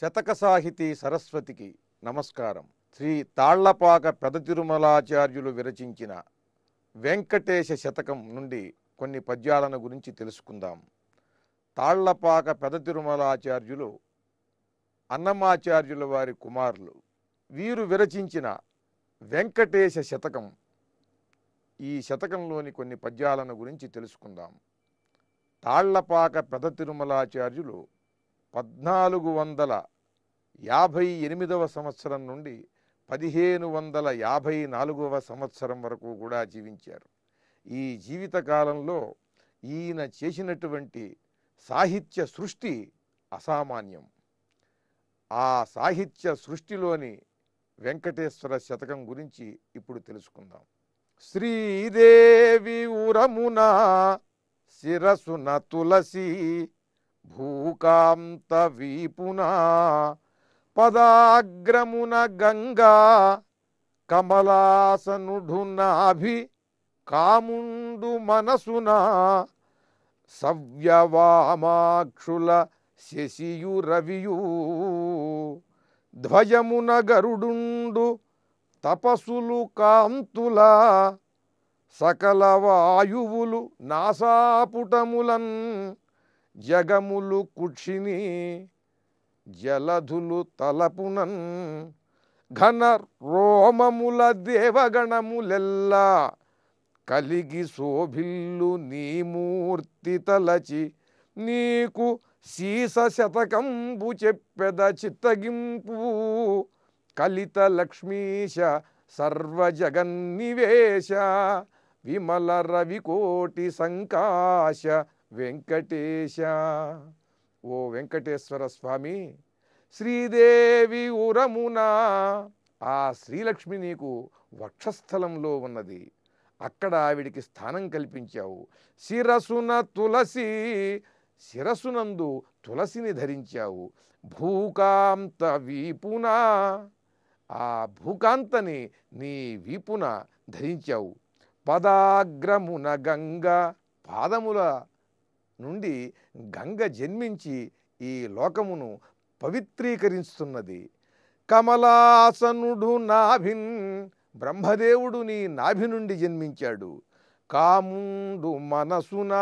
శతక సాహితీ సరస్వతికి నమస్కారం. శ్రీ తాళ్ళపాక పెద తిరుమలాచార్యులు విరచించిన వెంకటేశ శతకం నుండి కొన్ని పద్యాలను గురించి తెలుసుకుందాం. తాళ్ళపాక పెద తిరుమలాచార్యులు అన్నమాచార్యుల వారి కుమారులు వీరు విరచించిన వెంకటేశ శతకం ఈ శతకంలోని కొన్ని పద్యాలను గురించి తెలుసుకుందాం. తాళ్ళపాక పెద తిరుమలాచార్యులు పద్నాలుగు వందల యాభై ఎనిమిదవ సంవత్సరం నుండి పదిహేను వందల యాభై నాలుగవ సంవత్సరం వరకు కూడా జీవించారు. ఈ జీవిత కాలంలో ఈయన చేసినటువంటి సాహిత్య సృష్టి అసామాన్యం. ఆ సాహిత్య సృష్టిలోని వెంకటేశ్వర శతకం గురించి ఇప్పుడు తెలుసుకుందాం. శ్రీదేవి ఉరమున శిరసున తులసి భూకాంత వీపున పదాగ్రమున గంగా కమలాసనుడు నాభి కాముండు మనసున సవ్యవామాక్షుల శశియు రవియు. ధ్వజమున గరుడుండు తపసులు కాంతుల సకల వాయువులు నాసాపుటములన్ జగములు కుక్షిని. జలధులు తలపునన్ ఘన రోమముల దేవగణములెల్లా కలిగి శోభిల్లు నీ మూర్తి తలచి నీకు సీస శతకంబు చెప్పెద చిత్తగింపు. కలిత లక్ష్మీశ సర్వజగన్నివేశ విమల రవికోటి సంకాశ వెంకటేశ. ఓ వెంకటేశ్వర స్వామి శ్రీదేవి ఉరమున ఆ శ్రీలక్ష్మి నీకు వక్షస్థలంలో ఉన్నది. అక్కడ ఆవిడికి స్థానం కల్పించావు. శిరసున తులసి శిరసునందు తులసిని ధరించావు. భూకాంత వీపున. ఆ భూకాంతని నీ వీపున ధరించావు. పదాగ్రమున గంగ పాదముల నుండి గంగ జన్మించి ఈ లోకమును పవిత్రీకరిస్తున్నది. కమలాసనుడు నాభిన్ బ్రహ్మదేవుడు నీ నాభి నుండి జన్మించాడు. కాముండు మనసున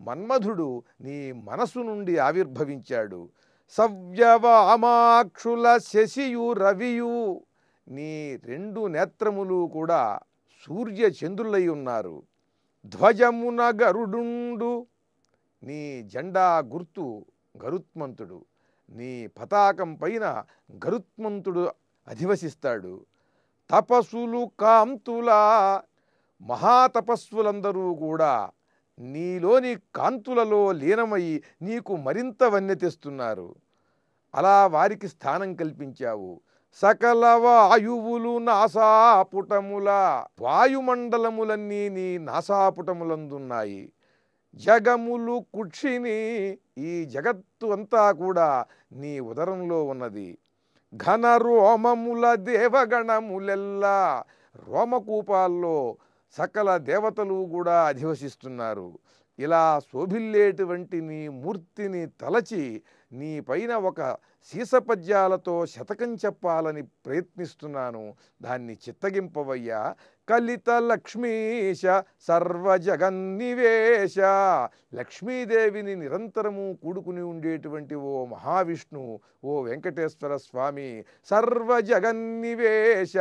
మన్మధుడు నీ మనసు నుండి ఆవిర్భవించాడు. సవ్యవామాక్షుల శశియు రవియు నీ రెండు నేత్రములు కూడా సూర్య చంద్రులై ఉన్నారు. ధ్వజమున గరుడుండు నీ జెండా గుర్తు గరుత్మంతుడు. నీ పతాకం పైన గరుత్మంతుడు అధివసిస్తాడు. తపస్సులు కాంతుల మహాతపస్సులందరూ కూడా నీలోని కాంతులలో లీనమై నీకు మరింత వన్నె తెస్తున్నారు అలా వారికి స్థానం కల్పించావు. సకల వాయువులు నాసాపుటముల వాయుమండలములన్నీ నీ నాసాపుటములందున్నాయి. జగములు కుక్షిని ఈ జగత్తు అంతా కూడా నీ ఉదరంలో ఉన్నది. ఘన రోమముల దేవగణములెల్లా రోమకూపాల్లో సకల దేవతలు కూడా అధివసిస్తున్నారు. ఇలా శోభిల్లేటువంటి నీ మూర్తిని తలచి నీ పైన ఒక సీసపద్యాలతో శతకం చెప్పాలని ప్రయత్నిస్తున్నాను. దాన్ని చిత్తగింపవయ్యా. కలిత లక్ష్మీశ సర్వజగన్నివేశ లక్ష్మీదేవిని నిరంతరము కూడుకుని ఉండేటువంటి ఓ మహావిష్ణు ఓ వెంకటేశ్వర స్వామి సర్వజగన్నివేశ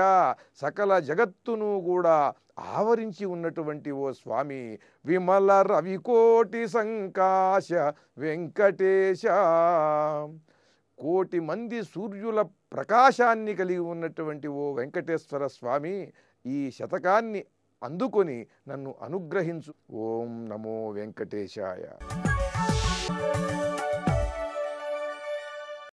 సకల జగత్తును కూడా ఆవరించి ఉన్నటువంటి ఓ స్వామి విమల రవికోటి సంకాశ వెంకటేశ. కోటి మంది సూర్యుల ప్రకాశాన్ని కలిగి ఉన్నటువంటి ఓ వెంకటేశ్వర స్వామి ఈ శతకాన్ని అందుకొని నన్ను అనుగ్రహించు. ఓం నమో వెంకటేశాయ.